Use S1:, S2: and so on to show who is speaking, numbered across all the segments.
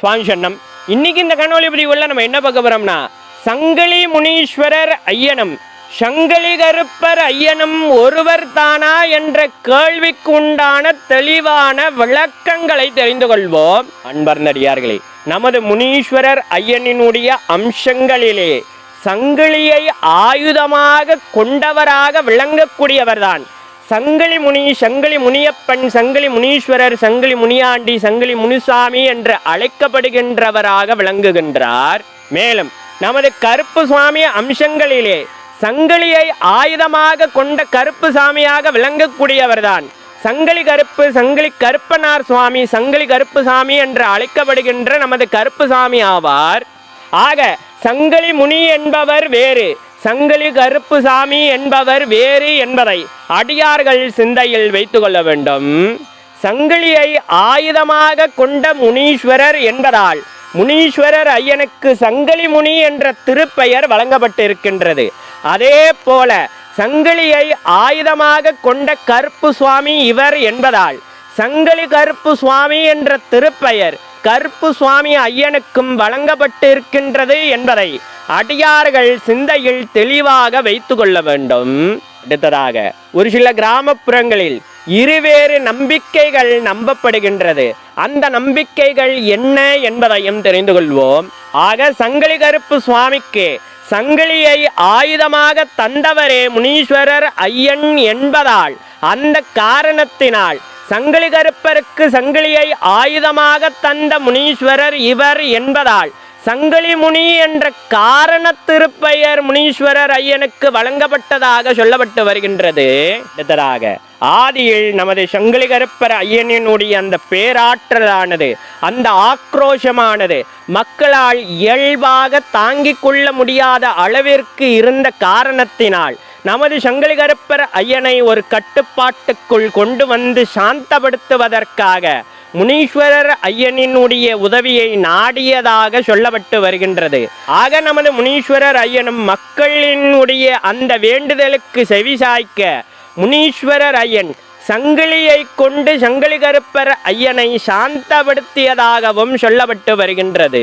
S1: சுவாஞ்சன்னம். இன்னைக்கு இந்த கனொலி உள்ள நம்ம என்ன பார்க்க போறோம்னா சங்கிலி முனீஸ்வரர் ஐயனம். சங்கிலி கருப்பர் ஐயனம் ஒருவர் தானா என்ற கேள்விக்கு உண்டான தெளிவான விளக்கங்களை தெரிந்து கொள்வோம். அன்பர்ந்தடியார்களே நமது முனீஸ்வரர் ஐயனினுடைய அம்சங்களிலே சங்கிலியை ஆயுதமாக கொண்டவராக விளங்கக்கூடியவர்தான். சங்கிலி முனி சங்கிலி முனியப்பன் சங்கிலி முனீஸ்வரர் சங்கிலி முனியாண்டி சங்கிலி முனிசாமி என்று அழைக்கப்படுகின்றவராக விளங்குகின்றார். மேலும் நமது கருப்பு சுவாமி அம்சங்களிலே சங்கிலியை ஆயுதமாக கொண்ட கருப்பு சாமியாக விளங்கக்கூடியவர்தான். சங்கிலி கருப்பு சங்கிலி கருப்பனார் சுவாமி சங்கிலி கருப்பு சாமி என்று அழைக்கப்படுகின்ற நமது கருப்பு சாமி ஆவார். ஆக சங்கிலி முனி என்பவர் வேறு. சங்கிலி கருப்பு சாமி என்பவர் வேறு என்பதை அடியார்கள் சிந்தையில் வைத்து கொள்ள வேண்டும். சங்கிலியை ஆயுதமாக கொண்ட முனீஸ்வரர் என்பதால் முனீஸ்வரர் ஐயனுக்கு சங்கிலி முனி என்ற திருப்பெயர் வழங்கப்பட்டிருக்கின்றது. அதே போல சங்கிலியை ஆயுதமாக கொண்ட கருப்பு சுவாமி இவர் என்பதால் சங்கிலி கருப்பு சுவாமி என்ற திருப்பெயர் கருப்பு சுவாமி ஐயனுக்கும் வழங்கப்பட்டிருக்கின்றது என்பதை அடியார்கள் சிந்தையில் தெளிவாக வைத்து கொள்ள வேண்டும். அடுத்ததாக ஒரு சில கிராமப்புறங்களில் இருவேறு நம்பிக்கைகள் நம்பப்படுகின்றது. அந்த நம்பிக்கைகள் என்ன என்பதையும் தெரிந்து கொள்வோம். ஆக சங்கிலி கருப்பு சுவாமிக்கு சங்கிலியை ஆயுதமாக தந்தவரே முனீஸ்வரர் ஐயன் என்பதால் அந்த காரணத்தினால் சங்கிலி கருப்பருக்கு சங்கிலியை ஆயுதமாக தந்த முனீஸ்வரர் இவர் என்பதால் சங்கிலி முனி என்ற காரண திருப்பெயர் முனீஸ்வரர் ஐயனுக்கு வழங்கப்பட்டதாக சொல்லப்பட்டு வருகின்றது. அடுத்ததாக ஆதியில் நமது சங்கிலி கருப்பர் ஐயனினுடைய அந்த பேராற்றலானது அந்த ஆக்ரோஷமானது மக்களால் இயல்பாக தாங்கிக் கொள்ள முடியாத அளவிற்கு இருந்த காரணத்தினால் நமது சங்கலிகருப்பர் ஐயனை ஒரு கட்டுப்பாட்டுக்குள் கொண்டு வந்து சாந்தப்படுத்துவதற்காக முனீஸ்வரர் ஐயனினுடைய உதவியை நாடியதாக சொல்லப்பட்டு வருகின்றது. ஆக நமது முனீஸ்வரர் ஐயனும் மக்களினுடைய அந்த வேண்டுதலுக்கு செவிசாய்க்க முனீஸ்வரர் ஐயன் சங்கிலியை கொண்டு சங்கிலி கருப்பர் ஐயனை சாந்தப்படுத்தியதாகவும் சொல்லப்பட்டு வருகின்றது.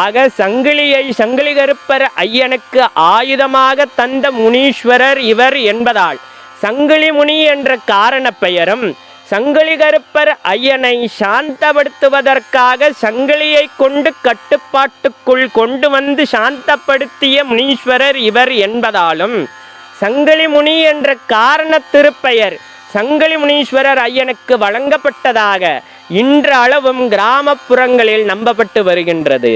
S1: ஆக சங்கிலியை சங்கிலி கருப்பர் ஐயனுக்கு ஆயுதமாக தந்த முனீஸ்வரர் இவர் என்பதால் சங்கிலி முனி என்ற காரண பெயரும் சங்கிலி கருப்பர் ஐயனை சாந்தப்படுத்துவதற்காக சங்கிலியை கொண்டு கட்டுப்பாட்டுக்குள் கொண்டு வந்து சாந்தப்படுத்திய முனீஸ்வரர் இவர் என்பதாலும் சங்கிலி முனி என்ற காரண திருப்பெயர் சங்கலி முனீஸ்வரர் ஐயனுக்கு வழங்கப்பட்டதாக இன்று அளவும் கிராமப்புறங்களில் நம்பப்பட்டு வருகின்றது.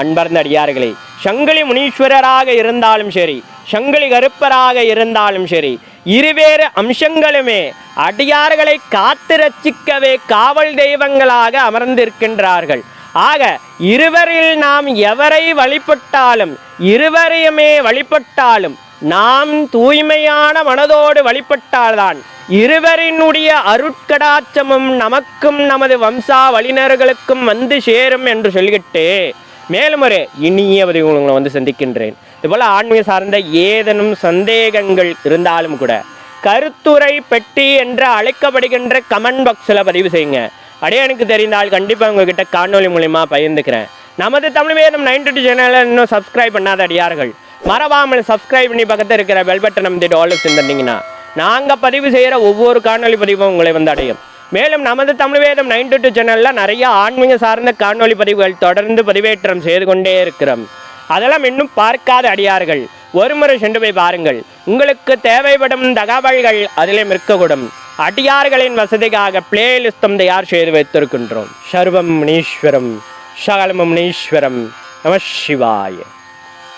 S1: அன்பர்ந்த அடியார்களே சங்கிலி முனீஸ்வரராக இருந்தாலும் சரி சங்கலி கருப்பராக இருந்தாலும் சரி இருவேறு அம்சங்களுமே அடியார்களை காத்து ரட்சிக்கவே காவல் தெய்வங்களாக அமர்ந்திருக்கின்றார்கள். ஆக இருவரில் நாம் எவரை வழிபட்டாலும் இருவரையுமே வழிபட்டாலும் நாம் தூய்மையான மனதோடு வழிபட்டால்தான் இருவரினுடைய அருட்கடாச்சமும் நமக்கும் நமது வம்சா வழியினர்களுக்கும் வந்து சேரும் என்று சொல்லிக்கிட்டு மேலும் ஒரு இனிய உங்களை வந்து சந்திக்கின்றேன். இதுபோல் ஆன்மீக சார்ந்த ஏதேனும் சந்தேகங்கள் இருந்தாலும் கூட கருத்துரை பெட்டி என்று அழைக்கப்படுகின்ற கமெண்ட் பாக்ஸில் பதிவு செய்யுங்க. அப்படியே எனக்கு தெரிந்தால் கண்டிப்பாக உங்ககிட்ட காணொலி மூலிமா பகிர்ந்துக்கிறேன். நமது தமிழ் வேதம் நைன்டி டூ சேனலை இன்னும் சப்ஸ்கிரைப் பண்ணாத அடியார்கள் மறவாமல் சப்ஸ்கிரைப் பண்ணி பக்கத்தில் இருக்கிற பெல் பட்டன் அமைத்து ஆல் செஞ்சிருந்தீங்கன்னா நாங்கள் பதிவு செய்கிற ஒவ்வொரு காணொலி பதிவும் உங்களை வந்து அடையும். மேலும் நமது தமிழ் வேதம் நைன் டூ சேனலில் நிறைய ஆன்மீக சார்ந்த காணொலி பதிவுகள் தொடர்ந்து பதிவேற்றம் செய்து கொண்டே இருக்கிறோம். அதெல்லாம் இன்னும் பார்க்காத அடியார்கள். ஒருமுறை சென்று போய் பாருங்கள். உங்களுக்கு தேவைப்படும் தகவல்கள் அதிலே இருக்கக்கூடும். அடியார்களின் வசதிக்காக பிளேலிஸ்டம் தயார் செய்து வைத்திருக்கின்றோம்? சர்வம் முனீஸ்வரம் சகலமும் முனீஸ்வரம் நம சிவாய.